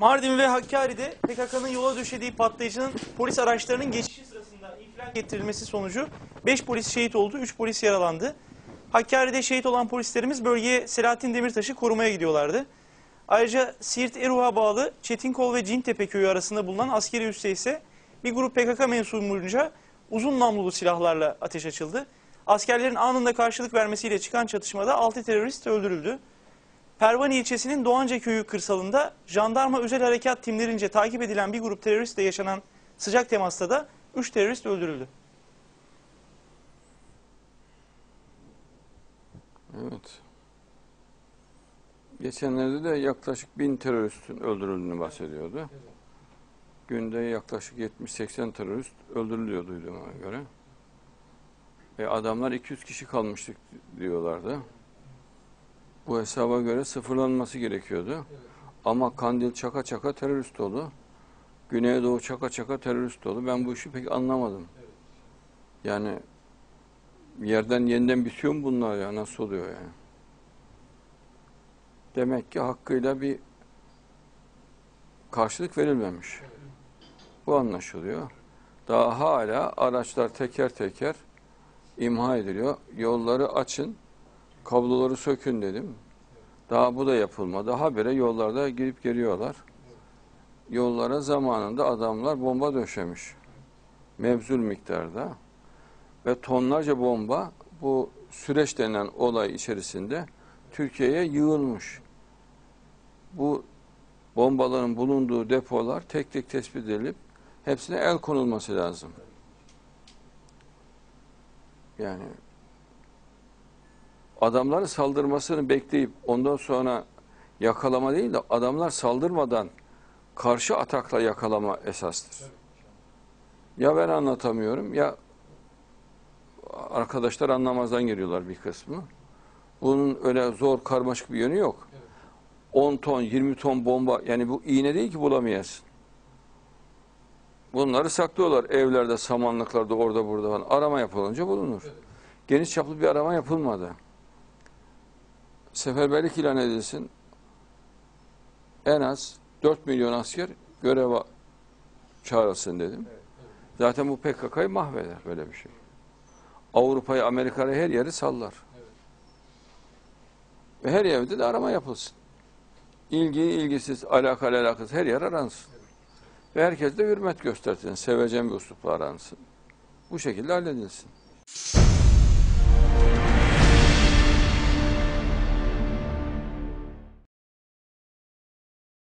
Mardin ve Hakkari'de PKK'nın yola döşediği patlayıcının polis araçlarının geçişi sırasında infilak ettirilmesi sonucu 5 polis şehit oldu, 3 polis yaralandı. Hakkari'de şehit olan polislerimiz bölgeye Selahattin Demirtaş'ı korumaya gidiyorlardı. Ayrıca Siirt Eruh'a bağlı Çetinkol ve Cintepe köyü arasında bulunan askeri üsse ise bir grup PKK mensubunca uzun namlulu silahlarla ateş açıldı. Askerlerin anında karşılık vermesiyle çıkan çatışmada 6 terörist öldürüldü. Pervani ilçesinin Doğanca köyü kırsalında jandarma özel harekat timlerince takip edilen bir grup teröristle yaşanan sıcak temasta da 3 terörist öldürüldü. Evet. Geçenlerde de yaklaşık bin teröristin öldürüldüğünü bahsediyordu. Günde yaklaşık 70-80 terörist öldürülüyor duyduğuma göre. E adamlar 200 kişi kalmıştık diyorlardı. Bu hesaba göre sıfırlanması gerekiyordu. Ama Kandil çaka çaka terörist dolu. Güneydoğu çaka çaka terörist dolu. Ben bu işi pek anlamadım. Yani yerden yeniden bitiyor mu bunlar ya? Nasıl oluyor yani? Demek ki hakkıyla bir karşılık verilmemiş. Bu anlaşılıyor. Daha hala araçlar teker teker imha ediliyor. Yolları açın, kabloları sökün dedim. Daha bu da yapılmadı. Habire yollarda girip geliyorlar. Yollara zamanında adamlar bomba döşemiş. Mevzul miktarda. Ve tonlarca bomba bu süreç denen olay içerisinde Türkiye'ye yığılmış. Bu bombaların bulunduğu depolar tek tek tespit edilip hepsine el konulması lazım. Yani adamların saldırmasını bekleyip ondan sonra yakalama değil de adamlar saldırmadan karşı atakla yakalama esastır. Ya ben anlatamıyorum ya arkadaşlar anlamazdan geliyorlar bir kısmı. Bunun öyle zor karmaşık bir yönü yok. 10 ton, 20 ton bomba yani bu iğne değil ki bulamayasın. Bunları saklıyorlar evlerde, samanlıklarda, orada burada falan. Arama yapılınca bulunur. Geniş çaplı bir arama yapılmadı. Seferberlik ilan edilsin. En az 4 milyon asker göreve çağrılsın dedim. Zaten bu PKK'yı mahveder böyle bir şey. Avrupa'yı, Amerika'yı her yeri sallar. Ve her evde de arama yapılsın. İlgi, ilgisiz, alakalı, alakasız her yer aransın. Ve herkes de hürmet göstersin. Sevecen bir uslupla aransın. Bu şekilde halledilsin.